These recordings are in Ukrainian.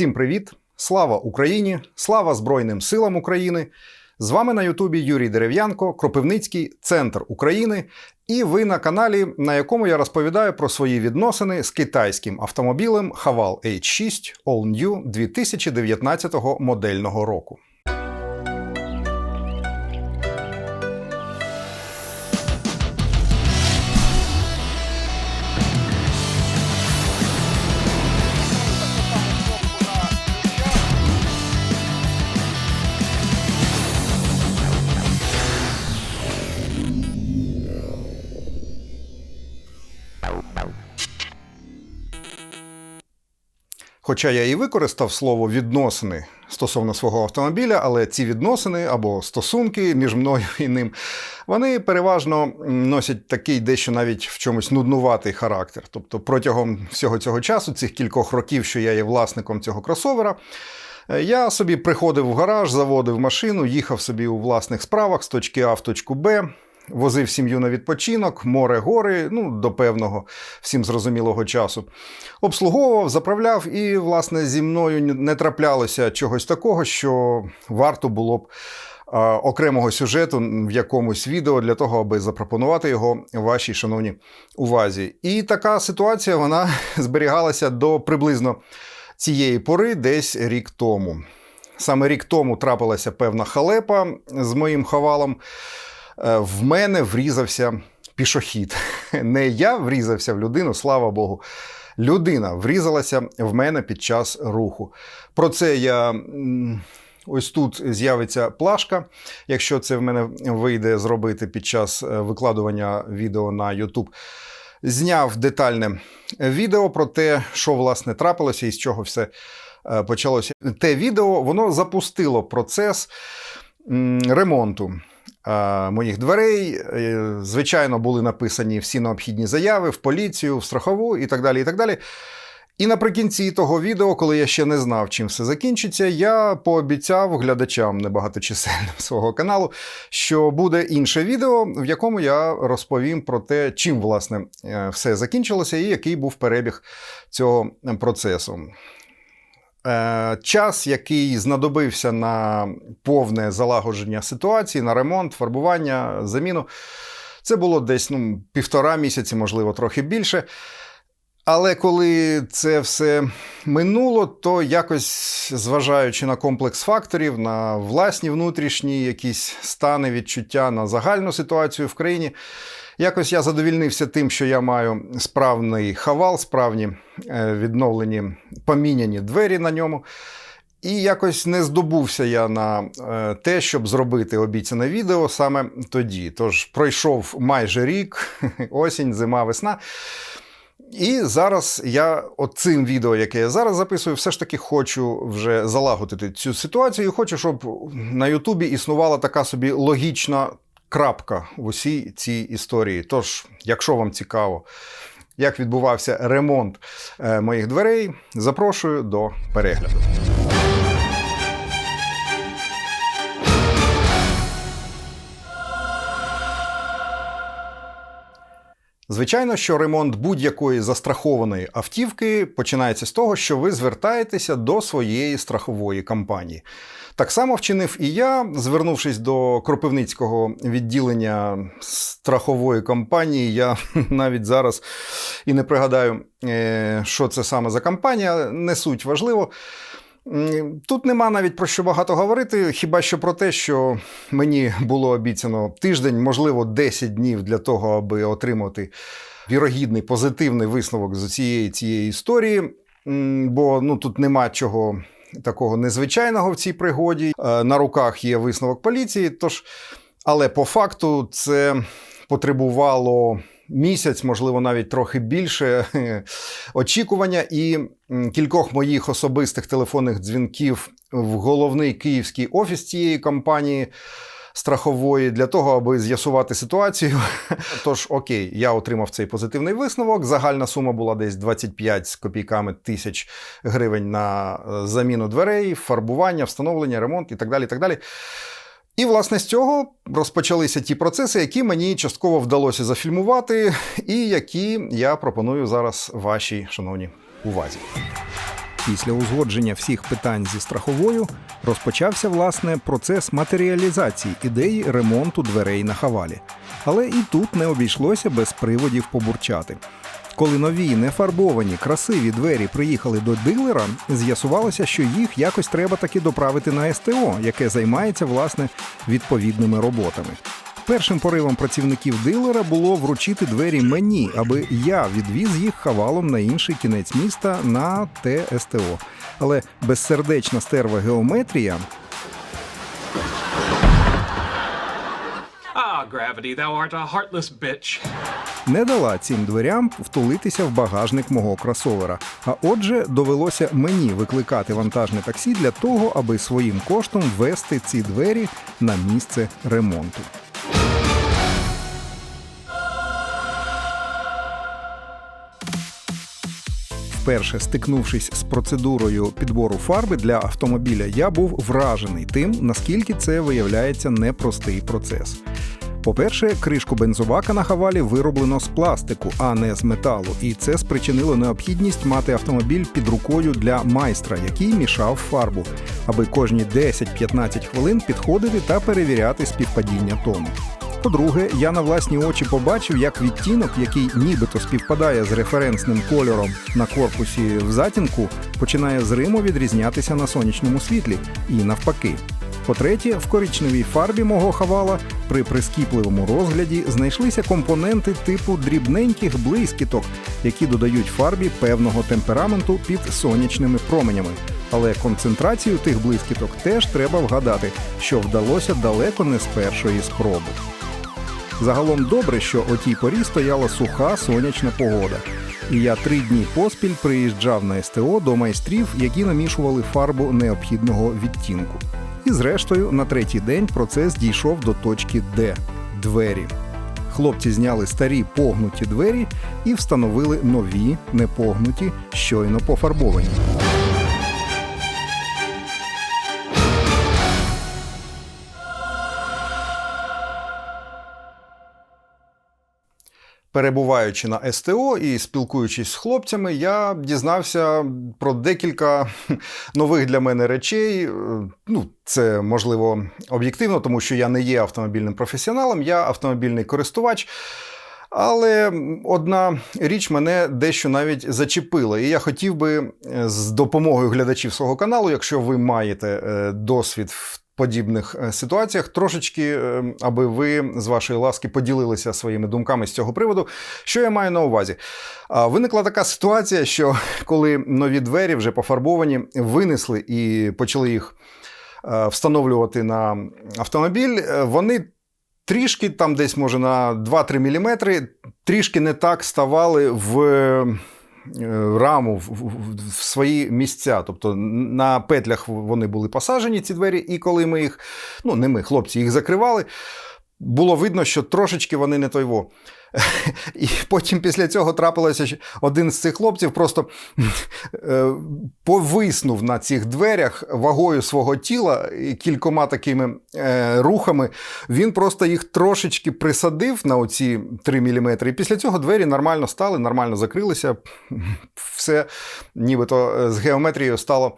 Всім привіт! Слава Україні! Слава Збройним силам України! З вами на Ютубі Юрій Дерев'янко, Кропивницький центр України. І ви на каналі, на якому я розповідаю про свої відносини з китайським автомобілем Haval H6 All New 2019 модельного року. Хоча я і використав слово відносини стосовно свого автомобіля, але ці відносини або стосунки між мною і ним, вони переважно носять такий дещо навіть в чомусь нуднуватий характер. Тобто протягом всього цього часу, цих кількох років, що я є власником цього кросовера, я собі приходив в гараж, заводив машину, їхав собі у власних справах з точки А в точку Б возив сім'ю на відпочинок, море, гори, ну, до певного всім зрозумілого часу. Обслуговував, заправляв, і, власне, зі мною не траплялося чогось такого, що варто було б. Окремого сюжету в якомусь відео для того, аби запропонувати його вашій шановній увазі. І така ситуація вона зберігалася до приблизно цієї пори, десь рік тому. Саме рік тому трапилася певна халепа з моїм хавалом. Е, в мене врізався пішохід. Не я врізався в людину, слава Богу. Людина врізалася в мене під час руху. Про це я. Ось тут з'явиться плашка, якщо це в мене вийде зробити під час е, викладування відео на YouTube. Зняв детальне відео про те, що власне трапилося і з чого все е, почалося. Те відео воно запустило процес ремонту моїх дверей. Е, звичайно, були написані всі необхідні заяви в поліцію, в страхову і так далі. І так далі. І наприкінці того відео, коли я ще не знав, чим все закінчиться, я пообіцяв глядачам небагаточисельним свого каналу, що буде інше відео, в якому я розповім про те, чим власне е, все закінчилося і який був перебіг цього процесу. Е, час, який знадобився на повне залагодження ситуації, на ремонт, фарбування, заміну, це було десь ну, півтора місяці, можливо, трохи більше. Але коли це все минуло, то якось, зважаючи на комплекс факторів, на власні внутрішні якісь стани відчуття, на загальну ситуацію в країні, Якось я задовільнився тим, що я маю справний хавал, справні е, відновлені поміняні двері на ньому. І якось не здобувся я на е, те, щоб зробити обіцяне відео саме тоді. Тож пройшов майже рік, осінь, зима, весна. І зараз я цим відео, яке я зараз записую, все ж таки хочу вже залагодити цю ситуацію. І Хочу, щоб на Ютубі існувала така собі логічна крапка в усій цій історії. Тож, якщо вам цікаво, як відбувався ремонт е, моїх дверей, запрошую до перегляду. Звичайно, що ремонт будь-якої застрахованої автівки починається з того, що ви звертаєтеся до своєї страхової компанії. Так само вчинив і я, звернувшись до Кропивницького відділення страхової компанії, я навіть зараз і не пригадаю, е, що це саме за компанія, не суть важливо. Тут нема навіть про що багато говорити, хіба що про те, що мені було обіцяно тиждень, можливо, 10 днів для того, аби отримати вірогідний позитивний висновок з цієї цієї історії. Бо ну тут нема чого такого незвичайного в цій пригоді. Е, на руках є висновок поліції. Тож, але по факту це потребувало місяць, можливо, навіть трохи більше очікування і кількох моїх особистих телефонних дзвінків в головний київський офіс цієї компанії. Страхової для того, аби з'ясувати ситуацію. Тож, окей, я отримав цей позитивний висновок. Загальна сума була десь 25 з копійками тисяч гривень на е, заміну дверей, фарбування, встановлення, ремонт і так далі. І так далі. І, власне, з цього розпочалися ті процеси, які мені частково вдалося зафільмувати, і які я пропоную зараз вашій шановній увазі. Після узгодження всіх питань зі страховою розпочався власне процес матеріалізації ідеї ремонту дверей на хавалі. Але і тут не обійшлося без приводів побурчати. Коли нові нефарбовані красиві двері приїхали до дилера, з'ясувалося, що їх якось треба таки доправити на СТО, яке займається власне відповідними роботами. Першим поривом працівників дилера було вручити двері мені, аби я відвіз їх хавалом на інший кінець міста на те СТО. Але безсердечна стерва геометрія Ah, gravity, thou art a heartless bitch. Не дала цим дверям втулитися в багажник мого кросовера. А отже, довелося мені викликати вантажне таксі для того, аби своїм коштом вести ці двері на місце ремонту. Вперше стикнувшись з процедурою підбору фарби для автомобіля, я був вражений тим, наскільки це виявляється непростий процес. По-перше, кришку бензобака на хавалі вироблено з пластику, а не з металу, і це спричинило необхідність мати автомобіль під рукою для майстра, який мішав фарбу, аби кожні 10-15 хвилин підходити та перевіряти співпадіння тону. По-друге, я на власні очі побачив, як відтінок, який нібито співпадає з референсним кольором на корпусі в затінку, починає зримо відрізнятися на сонячному світлі і навпаки. По-третє, в коричневій фарбі мого хавала при прискіпливому розгляді знайшлися компоненти типу дрібненьких блискіток, які додають фарбі певного темпераменту під сонячними променями. Але концентрацію тих блискіток теж треба вгадати, що вдалося далеко не з першої спроби. Загалом добре, що о тій порі стояла суха сонячна погода. І я три дні поспіль приїжджав на СТО до майстрів, які намішували фарбу необхідного відтінку. І зрештою, на третій день процес дійшов до точки Д двері. Хлопці зняли старі погнуті двері і встановили нові, непогнуті, щойно пофарбовані. Перебуваючи на СТО і спілкуючись з хлопцями, я дізнався про декілька нових для мене речей. Е, Ну, це можливо об'єктивно, тому що я не є автомобільним професіоналом, я автомобільний користувач. Але одна річ мене дещо навіть зачепила, і я хотів би е, з допомогою глядачів свого каналу, якщо ви маєте е, досвід в подібних е, ситуаціях, трошечки, е, аби ви з вашої ласки поділилися своїми думками з цього приводу. Що я маю на увазі? Виникла така ситуація, що коли нові двері вже пофарбовані, винесли і почали їх е, встановлювати на автомобіль, вони. Трішки там десь, може, на 2-3 мм, трішки не так ставали в раму, в, в, в свої місця. Тобто на петлях вони були посаджені, ці двері, і коли ми їх, ну не ми, хлопці, їх закривали, було видно, що трошечки вони не той во. І потім після цього трапилося, що один з цих хлопців просто е, повиснув на цих дверях вагою свого тіла кількома такими е, рухами. Він просто їх трошечки присадив на оці 3 мм. І після цього двері нормально стали, нормально закрилися. Все нібито е, з геометрією стало.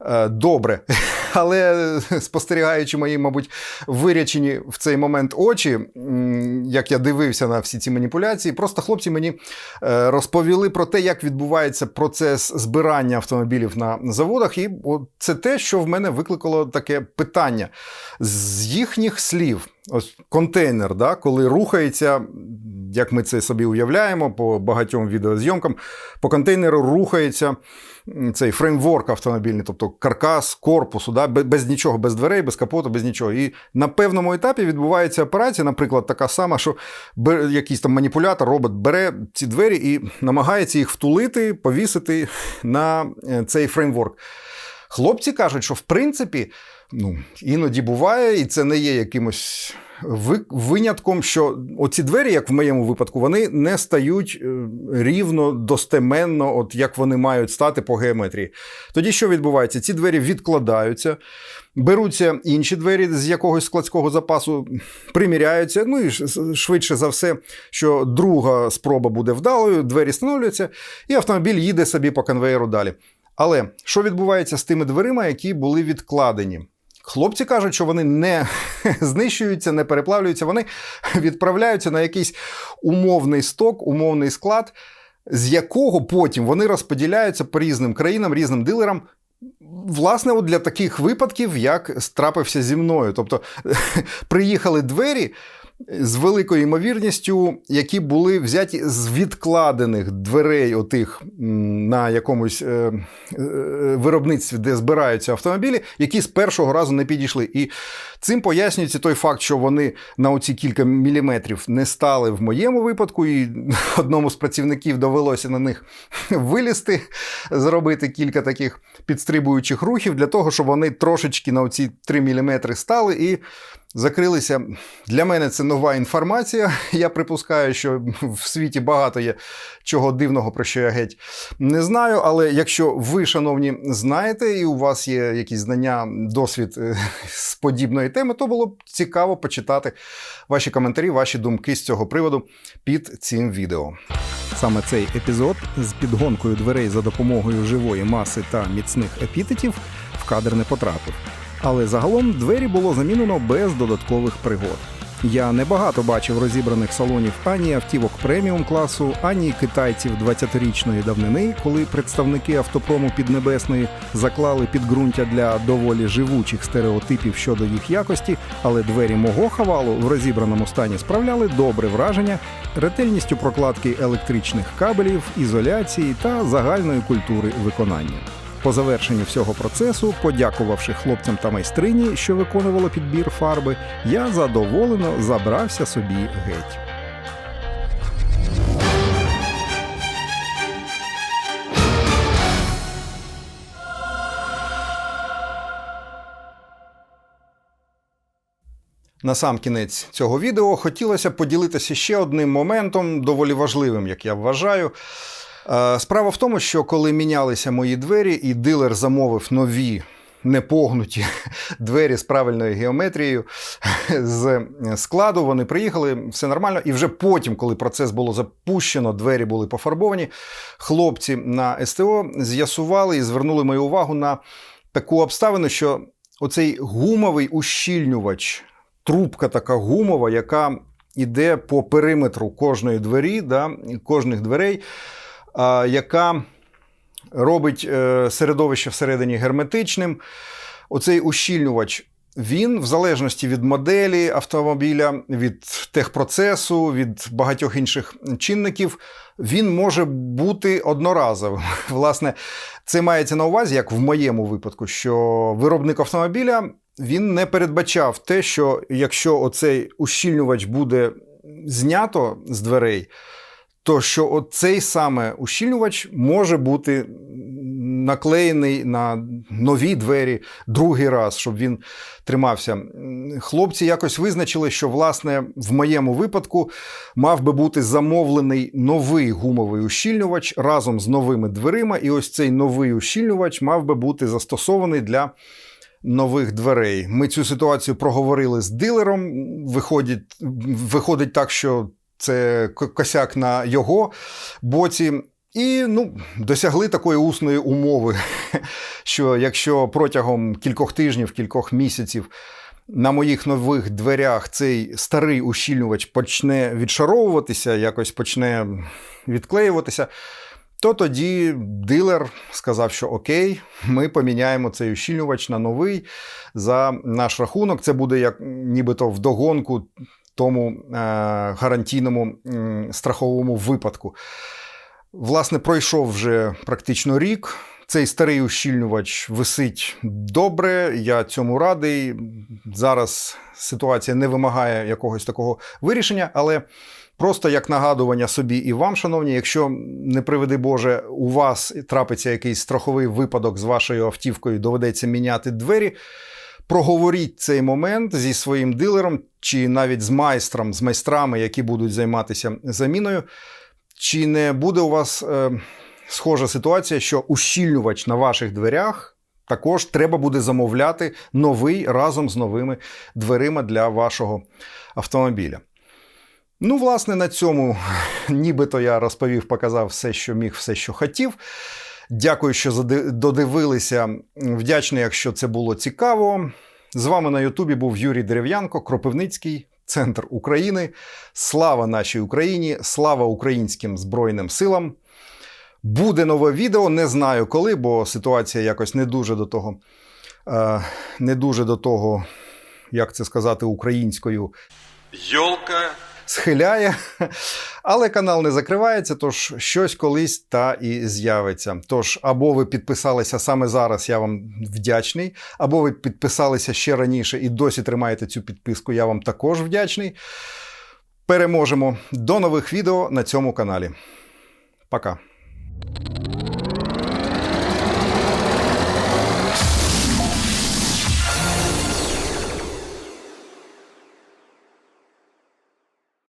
Е, Добре, але спостерігаючи мої, мабуть, вирячені в цей момент очі, як я дивився на всі ці маніпуляції, просто хлопці мені е, розповіли про те, як відбувається процес збирання автомобілів на заводах. І це те, що в мене викликало таке питання з їхніх слів. Ось контейнер, да, коли рухається, як ми це собі уявляємо, по багатьом відеозйомкам, по контейнеру рухається цей фреймворк автомобільний, тобто каркас корпусу, да, без нічого, без дверей, без капоту, без нічого. І на певному етапі відбувається операція, наприклад, така сама, що якийсь там маніпулятор, робот бере ці двері і намагається їх втулити, повісити на е, цей фреймворк. Хлопці кажуть, що в принципі, ну, іноді буває, і це не є якимось винятком, що оці двері, як в моєму випадку, вони не стають е, рівно, достеменно, от як вони мають стати по геометрії. Тоді що відбувається? Ці двері відкладаються, беруться інші двері з якогось складського запасу, приміряються. Ну і швидше за все, що друга спроба буде вдалою, двері встановлюються, і автомобіль їде собі по конвеєру далі. Але що відбувається з тими дверима, які були відкладені? Хлопці кажуть, що вони не знищуються, не переплавлюються, вони відправляються на якийсь умовний сток, умовний склад, з якого потім вони розподіляються по різним країнам, різним дилерам. Власне, от для таких випадків, як трапився зі мною. Тобто приїхали двері з великою ймовірністю, які були взяті з відкладених дверей, отих на якомусь е, е, виробництві, де збираються автомобілі, які з першого разу не підійшли. І цим пояснюється той факт, що вони на оці кілька міліметрів не стали в моєму випадку, і одному з працівників довелося на них вилізти, зробити кілька таких підстрибуючих рухів для того, щоб вони трошечки на оці 3 міліметри стали і закрилися. Для мене це нова інформація. Я припускаю, що в світі багато є чого дивного, про що я геть не знаю. Але якщо ви, шановні, знаєте, і у вас є якісь знання, досвід е, з подібної теми, то було б цікаво почитати ваші коментарі, ваші думки з цього приводу під цим відео. Саме цей епізод з підгонкою дверей за допомогою живої маси та міцних епітетів в кадр не потрапив. Але загалом двері було замінено без додаткових пригод. Я небагато бачив розібраних салонів ані автівок преміум класу, ані китайців 20-річної давнини, коли представники автопрому Піднебесної заклали підґрунтя для доволі живучих стереотипів щодо їх якості, але двері мого хавалу в розібраному стані справляли добре враження ретельністю прокладки електричних кабелів, ізоляції та загальної культури виконання. По завершенню всього процесу, подякувавши хлопцям та майстрині, що виконувало підбір фарби, я задоволено забрався собі геть. На сам кінець цього відео хотілося поділитися ще одним моментом, доволі важливим, як я вважаю. Е, Справа в тому, що коли мінялися мої двері, і дилер замовив нові непогнуті двері з правильною геометрією з складу, вони приїхали, все нормально. І вже потім, коли процес було запущено, двері були пофарбовані, хлопці на СТО з'ясували і звернули мою увагу на таку обставину, що оцей гумовий ущільнювач, трубка така гумова, яка йде по периметру кожної двері, да, кожних дверей, яка робить е, середовище всередині герметичним. Оцей ущільнювач. Він, в залежності від моделі автомобіля, від техпроцесу, від багатьох інших чинників, він може бути одноразовим. Власне, це мається на увазі, як в моєму випадку, що виробник автомобіля він не передбачав те, що якщо оцей ущільнювач буде знято з дверей, то що оцей саме ущільнювач може бути наклеєний на нові двері другий раз, щоб він тримався. Хлопці якось визначили, що власне в моєму випадку мав би бути замовлений новий гумовий ущільнювач разом з новими дверима, і ось цей новий ущільнювач мав би бути застосований для. Нових дверей. Ми цю ситуацію проговорили з дилером. Виходить, виходить так, що це косяк на його боці. І ну, досягли такої усної умови, що якщо протягом кількох тижнів, кількох місяців на моїх нових дверях цей старий ущільнювач почне відшаровуватися, якось почне відклеюватися, то тоді дилер сказав, що окей, ми поміняємо цей ущільнювач на новий за наш рахунок. Це буде як нібито вдогонку тому е, гарантійному страховому випадку. Власне, пройшов вже практично рік. Цей старий ущільнювач висить добре. Я цьому радий. Зараз ситуація не вимагає якогось такого вирішення, але просто як нагадування собі і вам, шановні, якщо не приведи Боже, у вас трапиться якийсь страховий випадок з вашою автівкою, доведеться міняти двері. Проговоріть цей момент зі своїм дилером, чи навіть з майстром, з майстрами, які будуть займатися заміною. Чи не буде у вас е, схожа ситуація, що ущільнювач на ваших дверях також треба буде замовляти новий разом з новими дверима для вашого автомобіля? Ну, власне, на цьому нібито я розповів, показав все, що міг, все, що хотів. Дякую, що додивилися. Вдячний, якщо це було цікаво. З вами на Ютубі був Юрій Дерев'янко, Кропивницький, Центр України. Слава нашій Україні! Слава українським Збройним силам! Буде нове відео, не знаю коли, бо ситуація якось не дуже до того, е, не дуже до того, як це сказати українською, Йолка схиляє. Але канал не закривається, тож щось колись та і з'явиться. Тож, або ви підписалися саме зараз, я вам вдячний, або ви підписалися ще раніше і досі тримаєте цю підписку, я вам також вдячний. Переможемо. До нових відео на цьому каналі. Пока.